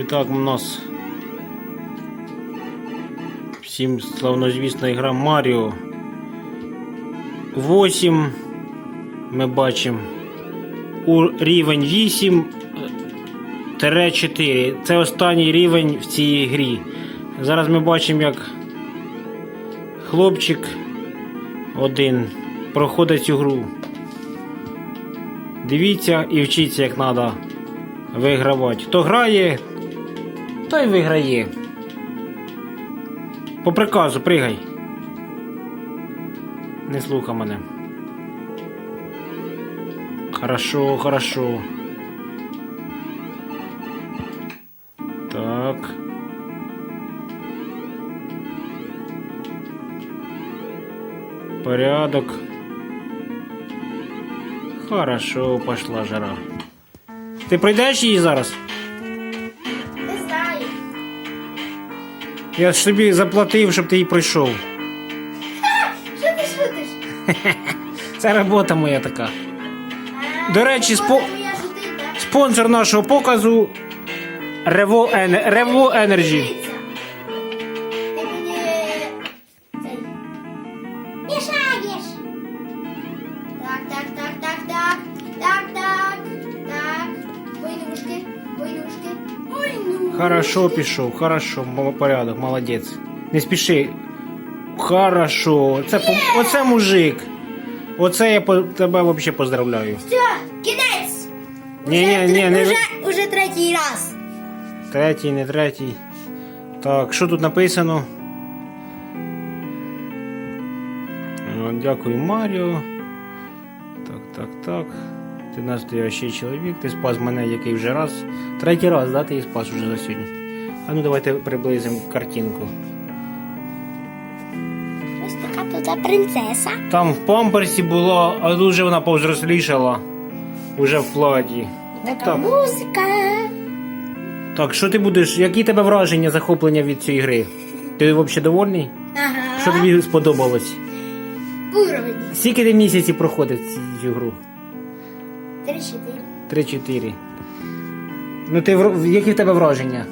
І так у нас всім славнозвісна гра Маріо 8. Ми бачимо рівень 8 4. Це останній рівень в цій грі. Зараз ми бачимо, як хлопчик один проходить цю гру. Дивіться і вчіться, як треба вигравати. Хто грає, той виграє. По приказу пригай. Не слухай мене. Хорошо, хорошо. Так. Порядок. Хорошо, пошла жара. Ти пройдеш її зараз? Я ж собі заплатив, щоб ти її пройшов. Що ти шутиш? Це робота моя така. До речі, спо-? Спонсор нашого показу Revo Energy. Хорошо пішов, хорошо, порядок, молодець. Не спіши. Хорошо. Це, оце мужик. Оце я по- тебе взагалі поздравляю. Все, кінець. Ні, ні, ні, не... Уже, уже третій раз. Третій, не третій. Так, що тут написано? Дякую, Маріо. Так, так, так. Ти настоящий чоловік, ти спас мене який вже раз. Третій раз, да, ти її спас уже за сьогодні. А ну давайте приблизимо картинку. Ось така тут принцеса. Там в памперсі була, а тут вже вона повзрослішала. Уже в платі. Така Так. музика. Так, що ти будеш? Які тебе враження, захоплення від цієї гри? Ти взагалі довольний? Ага. Що тобі сподобалось? Уровень. Скільки ти місяців проходив ці- цю гру? Три-чотири. 3-4. Ну ти вр- які в тебе враження?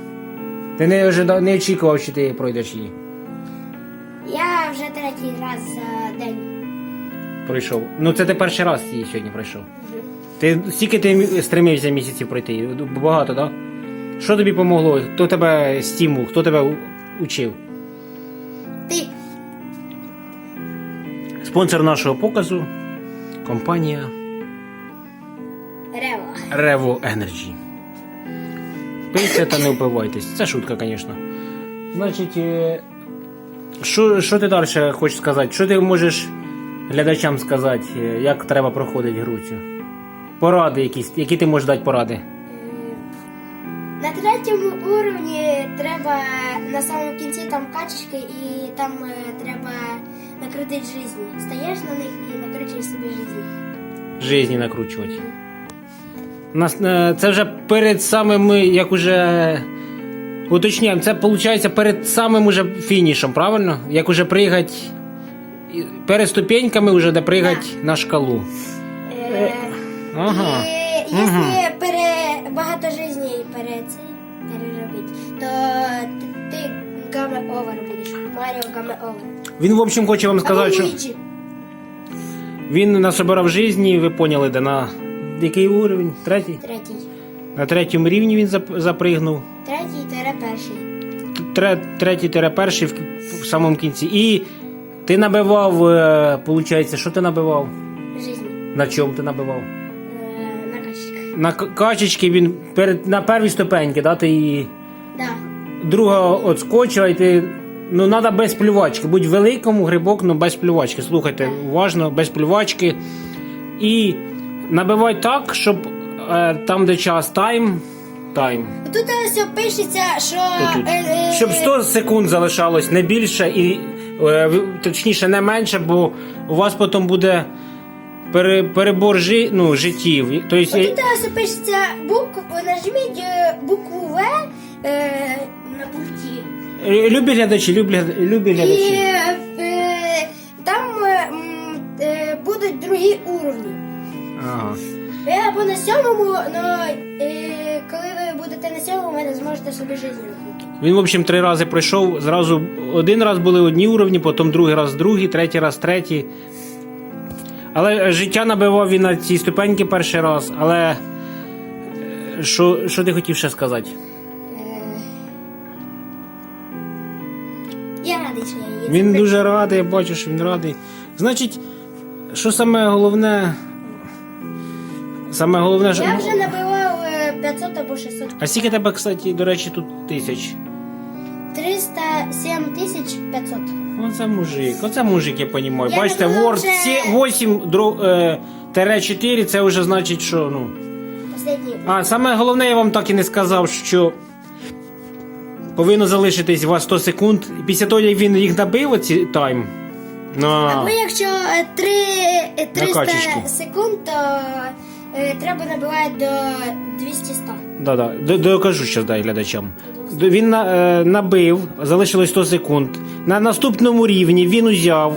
Ти не, ожида- не очікував, що ти пройдеш її. Я вже третій раз за день. Пройшов. Ну це ти перший раз її сьогодні пройшов. Ти скільки ти мі- стремився місяців пройти? Багато, так? Да? Що тобі помогло? Хто тебе стимул, хто тебе у- учив? Ти. Спонсор нашого показу компанія. Revo Energy. Пийте та не впивайтесь. Це шутка, звісно. Значить, е, що, що ти далі хочеш сказати? Що ти можеш глядачам сказати, е, як треба проходити гру цю? Поради якісь, які ти можеш дати поради? На третьому уровні треба на самому кінці там качечки і там е, треба накрутити жизнь. Стаєш на них і накручуєш собі жизнь. Жизні накручувати. Нас, е, це вже перед самим, як уже. Уточняємо, це виходить перед самим уже фінішем, правильно? Як уже пригати. Перед ступеньками вже де пригати на шкалу. Е, Ага. І якщо пере, багато жизней пере, цей, переробити, то ти, ти гаме овер будеш. Маріо гаме овер. Він, в общем, хоче вам сказати, що Луїджі. він насобирав житті, ви поняли, де на який уровень? Третій? Третій. На третьому рівні він запригнув. Третій тере перший. Тре, третій тире перший в, в самому кінці. І ти набивав, е, получається, що ти набивав? Жизнь. На чому ти набивав? Е, на качечках. На качечки він перед, на первій ступеньки, да, ти її Да. друга отскочила, і ти. Ну, треба без плювачки. Будь великому грибок, ну без плювачки. Слухайте, уважно, без плювачки. І набивай так, щоб е, там, де час тайм, тайм. Тут ось пишеться, що. Отут. е, е, Щоб 100 секунд залишалось не більше і е, в- точніше не менше, бо у вас потім буде пере, перебор жи, ну, життів. І- Тобто, Тут ось пишеться букву, нажміть е, букву В е, на пульті. е, любі глядачі, любі, гляд- любі І глядачі. е, е, Ага. На сьомому, но е, коли ви будете на сьомому, ви не зможете собі життя. Він, в общем, три рази пройшов. Зразу один раз були одні уровні, потім другий раз другий, третій раз третій. Але життя набивав він на цій ступеньки перший раз. Але е, що, що ти хотів ще сказати? Я радий, що я є. Він дуже радий, я бачу, що він радий. Значить, що саме головне. Саме головне, що. Я вже набивав е, 500 або 600. А скільки тебе, кстати, до речі, тут тисяч? 307 тисяч 500. Оце мужик, оце мужик, я розумію. Я Бачите, думала, Word вже- 8 тере 4, це вже значить, що ну. Последній. А саме головне, я вам так і не сказав, що повинно залишитись у вас 100 секунд. І після того, як він їх набив, оці тайм. Ну, Або якщо е, три- е, 300 качечку. секунд, то е, треба набивати до 200 100. да, да. Докажу зараз дай глядачам. Він на- е, набив, залишилось 100 секунд. На наступному рівні він узяв,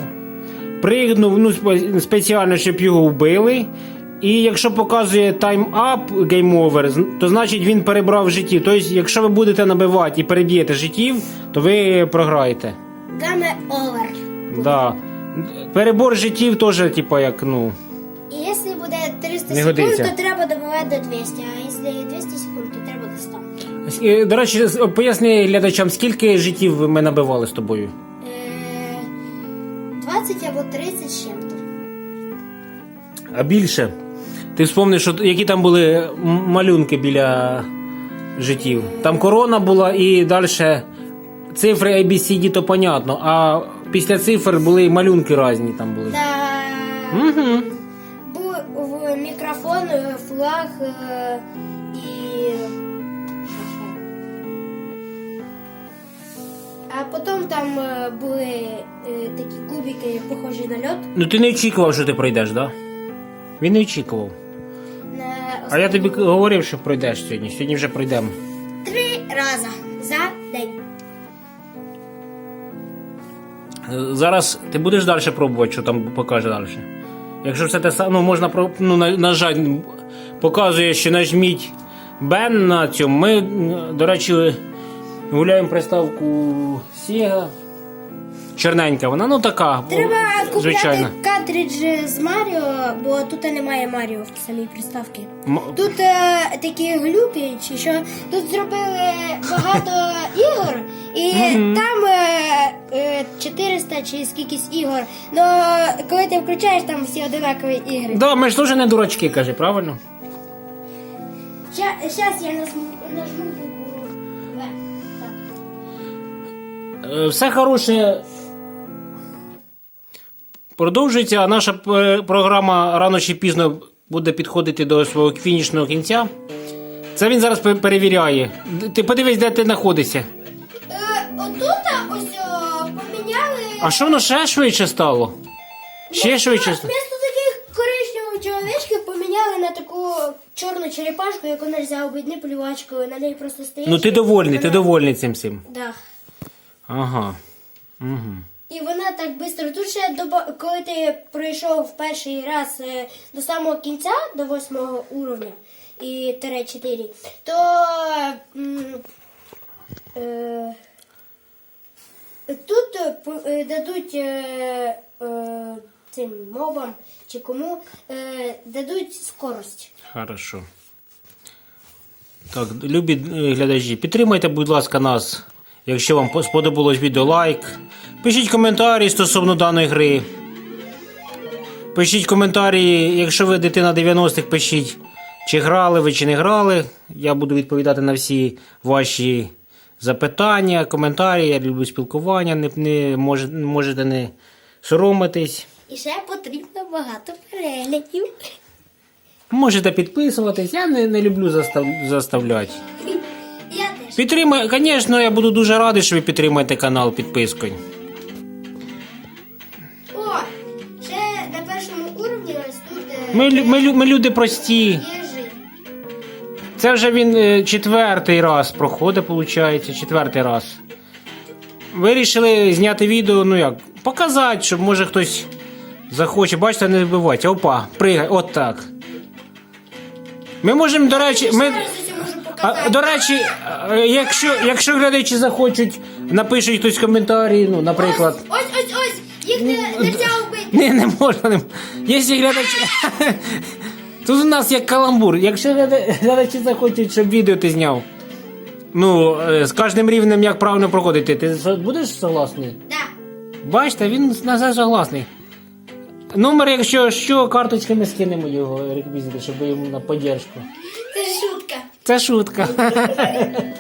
пригнув ну, спеціально, щоб його вбили. І якщо показує тайм-ап з- то значить він перебрав життів. Тобто, якщо ви будете набивати і переб'єте життів, то ви програєте. Game over. Да. Перебор життів теж, типа, як, ну. І якщо буде 300 Не секунд, годиться. то треба добивати до 200, а якщо 200 секунд, то треба до 100. Е, До речі, поясни глядачам, скільки життів ми набивали з тобою? Е, 20 або 30 з чим-то. А більше. Ти вспомниш, що, які там були м- малюнки біля життів. Там корона була і далі цифри ABCD, то понятно. А після цифр були і малюнки різні там були. Та Угу. І. А потім там е, були е, такі кубики, похожі на льод. Ну ти не очікував, що ти пройдеш, так? Да? Він не очікував. А я тобі говорив, що пройдеш сьогодні. Сьогодні вже пройдемо. три рази за день. Е, Зараз ти будеш далі пробувати, що там покаже далі. Якщо все те саме, ну можна ну, на- нажати, показує, що нажміть Бен на цьому. Ми, до речі, гуляємо приставку Sega. Чорненька вона, ну така. Треба купляти звичайна. картридж з Маріо, бо тут немає Маріо в самій приставці. М- Тут е, такі глюки, чи що тут зробили багато ігор, і там е, е, 400 чи скількись ігор. Ну коли ти включаєш, там всі одинакові ігри. Да, ми ж теж не дурачки, каже, правильно? Зараз я нажму, нажму букву В. Е, Все хороше. Продовжується, а наша е, програма рано чи пізно буде підходити до свого фінішного кінця. Це він зараз перевіряє. Ти подивись, де ти знаходишся. Е, отут ось поміняли. А що воно ще швидше стало? Ще швидше стало? Чорну черепашку, яку нельзя обійти плювачкою, на неї просто стоїть. Ну ти довольний, ти довольний цим всім. Да. Ага. Угу. І вона так швидко. Тут ще доба- коли ти пройшов перший раз е, до самого кінця, до восьмого уровня і тире 4, то м, е, тут е, е, дадуть е, е, цим мобам чи кому е, дадуть скорость. Хорошо. Так, любі е, глядачі, підтримайте, будь ласка, нас. Якщо вам сподобалось відео, лайк. Пишіть коментарі стосовно даної гри. Пишіть коментарі, якщо ви дитина 90-х, пишіть, чи грали ви, чи не грали. Я буду відповідати на всі ваші запитання, коментарі. Я люблю спілкування, не, не можете не соромитись. І ще потрібно багато переглядів. Можете підписуватись, я не, не люблю застав, заставляти. Я теж. Підтримай, звісно, я буду дуже радий, що ви підтримаєте канал підпискою. О, ще на першому уровні ось тут е, Ми, лю- ми, лю- ми люди прості. є. Це вже він е, четвертий раз проходить, виходить, четвертий раз. Вирішили зняти відео, ну як, показати, щоб може хтось захоче. Бачите, не вбивайте. Опа, пригай, от так. Ми можемо, до речі, ми. А, до речі, е, якщо, якщо глядачі захочуть, напишуть хтось коментарі, ну, наприклад. Ось, ось, ось, ось. Їх не, не можна вбити. Ні, не можна. Не... Якщо глядачі. Тут у нас як каламбур. Якщо гляда- глядачі захочуть, щоб відео ти зняв. Ну, е, з кожним рівнем як правильно проходити, ти будеш согласний? Да. Бачите, він на це согласний. Номер, якщо що, карточками скинемо його реквізити, щоб йому на поддержку. Це шутка. Це шутка.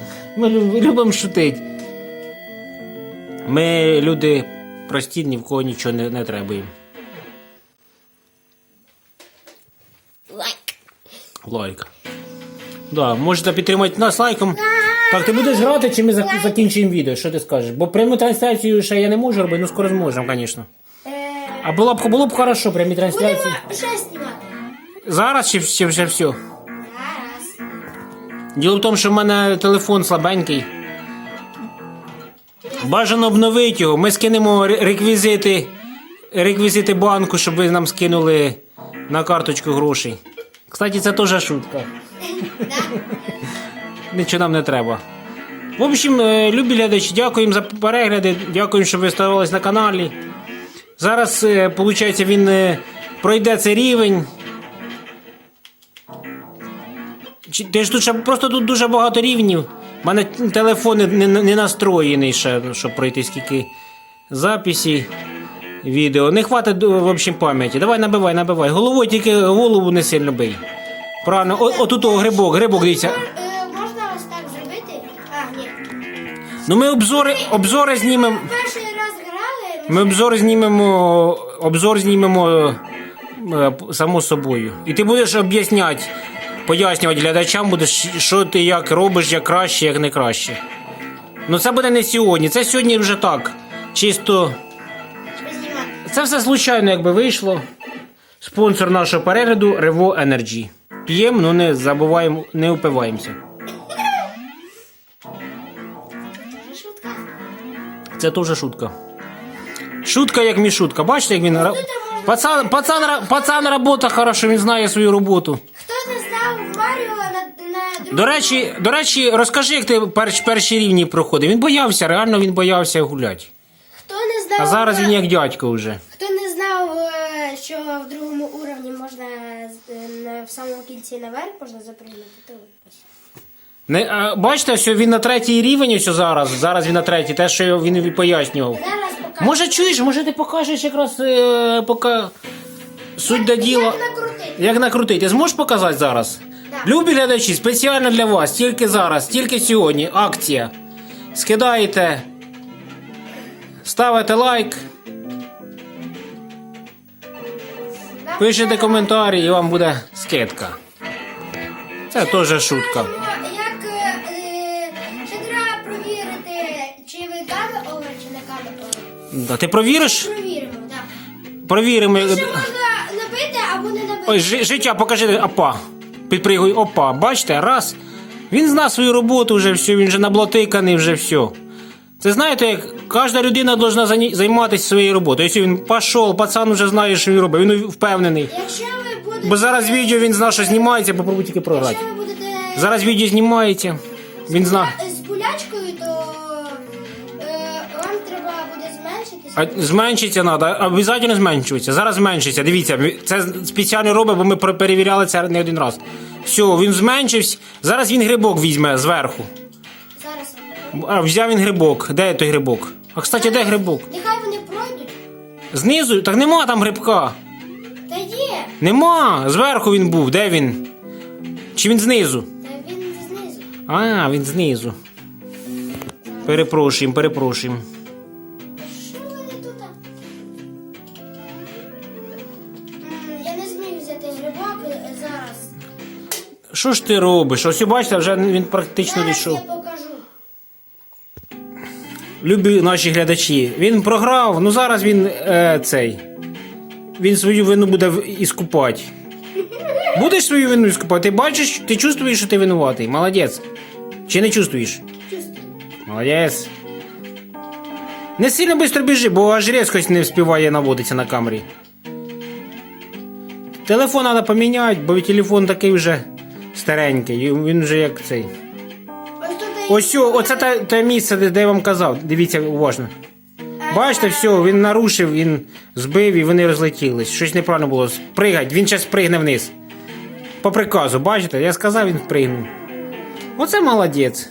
Ми любимо шутити. Ми люди прості, ні в кого нічого не, не требуємо. Лайк. Лайк. Да, можете підтримати нас лайком. Так, ти будеш грати, чи ми зак- закінчимо відео? Що ти скажеш? Бо пряму трансляцію ще я не можу робити, ну скоро зможемо, звісно. А було б було б хорошо, прямі трансляції. Будемо ще знімати. Зараз чи, чи вже все? Зараз. Діло в тому, що в мене телефон слабенький. Бажано обновити його. Ми скинемо ре- реквізити, реквізити банку, щоб ви нам скинули на карточку грошей. Кстати, це теж шутка. Нічого нам не треба. В общем, е, любі глядачі, дякуємо за перегляди, дякуємо, що ви ставились на каналі. Зараз, виходить, він е, пройде цей рівень. Ти ж тут ще просто тут дуже багато рівнів. У мене телефон не, не, не настроєний ще, щоб пройти скільки записі відео. Не хватить в общем пам'яті. Давай набивай, набивай. Головою тільки голову не сильно бий. Правильно, О, отут о, грибок, грибок, дивіться. Е, можна ось так зробити? А, ні. Ну ми обзори, обзори знімемо. Перший ну, Ми обзор знімемо. Обзор знімемо е, само собою. І ти будеш об'ясняти, пояснювати глядачам, будеш, що ти як робиш, як краще, як не краще. Ну це буде не сьогодні. Це сьогодні вже так. Чисто. Це все случайно, якби вийшло. Спонсор нашого перегляду Revo Energy. П'ємо, ну не забуваємо, не упиваємося. Це шутка. Це теж шутка. Шутка як мішутка. Бачите, як він. Пацан, пацан, пацан робота хорошо, він знає свою роботу. Хто не знав Маріо на, на другому... До речі, до речі, розкажи, як ти перш, перші рівні проходив. Він боявся, реально він боявся гуляти. Хто не знав... А зараз він як дядько вже. Хто не знав, е, що в другому уровні можна з- е, на- в самому кінці наверх можна запрыгнути, то ось. Не, а, бачите, що він на третій рівень ось зараз. Зараз він на третій, те, що він і пояснював. Зараз покажу. Може, чуєш, може ти покажеш якраз е, поки суть до діла. Як накрутити? Як накрутити? Ти зможеш показати зараз? Так. Любі глядачі, спеціально для вас, тільки зараз, тільки сьогодні. Акція. Скидаєте, ставите лайк, пишете коментарі і вам буде скидка. Це теж шутка. Да, ти провіриш? Провіримо, так. Провіримо. Ще можна набити або не набити. Ой, жи- життя, покажи, опа. Підпригуй, опа, бачите, раз. Він знає свою роботу вже все, він вже наблатиканий, вже все. Це знаєте, як кожна людина повинна займатися своєю роботою. Якщо він пішов, пацан вже знає, що він робить, він впевнений. Якщо ви будете... Бо зараз відео він знає, що знімається, попробуй тільки програти. Якщо ви будете... Зараз відео знімається. Він знає. З А зменшиться треба, обов'язково зменшується. Зараз зменшиться. Дивіться, це спеціально робить, бо ми перевіряли це не один раз. Все, він зменшився. Зараз він грибок візьме зверху. Зараз. А, взяв він грибок. Де той грибок? А кстати, де грибок? Нехай вони пройдуть. Знизу? Так нема там грибка. Та є. Нема. Зверху він був. Де він? Чи він знизу? Та він знизу. А, він знизу. Перепрошуємо, перепрошуємо. Тут? Я не зміг взяти грибок е, зараз. Що ж ти робиш? Ось бачите, вже він практично Зараз дійшов. я покажу. Любі наші глядачі. Він програв, ну зараз він е, цей. Він свою вину буде в- іскупати. Будеш свою вину іскупати? Ти бачиш, ти чувствуєш, що ти винуватий? Молодець. Чи не чувствуєш? Чувствую. Молодець. Не сильно швидко біжи, бо аж різкость не вспіває наводитися на камері. Телефон треба поміняти, бо телефон такий вже старенький, він вже як цей. Ось, оце те, те місце, де, я вам казав. Дивіться уважно. Бачите, все, він нарушив, він збив і вони розлетілись. Щось неправильно було. Спригать, він зараз спригне вниз. По приказу, бачите, я сказав, він спригнув. Оце молодець.